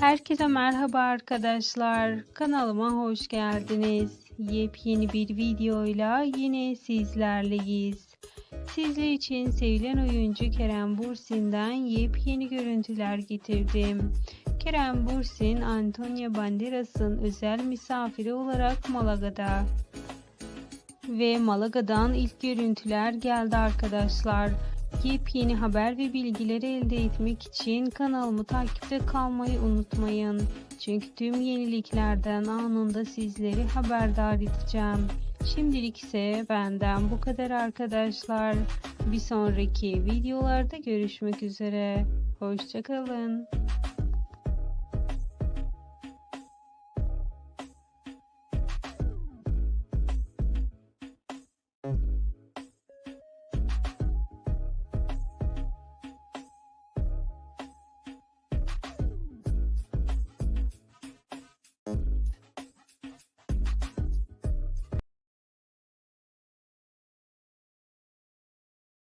Herkese merhaba arkadaşlar. Kanalıma hoş geldiniz. Yepyeni bir videoyla yine sizlerleyiz. Sizler için sevilen oyuncu Kerem Bursin'den yepyeni görüntüler getirdim. Kerem Bursin, Antonio Banderas'ın özel misafiri olarak Malaga'da. Ve Malaga'dan ilk görüntüler geldi arkadaşlar. Yepyeni haber ve bilgileri elde etmek için kanalımı takipte kalmayı unutmayın. Çünkü tüm yeniliklerden anında sizleri haberdar edeceğim. Şimdilik ise benden bu kadar arkadaşlar. Bir sonraki videolarda görüşmek üzere. Hoşçakalın.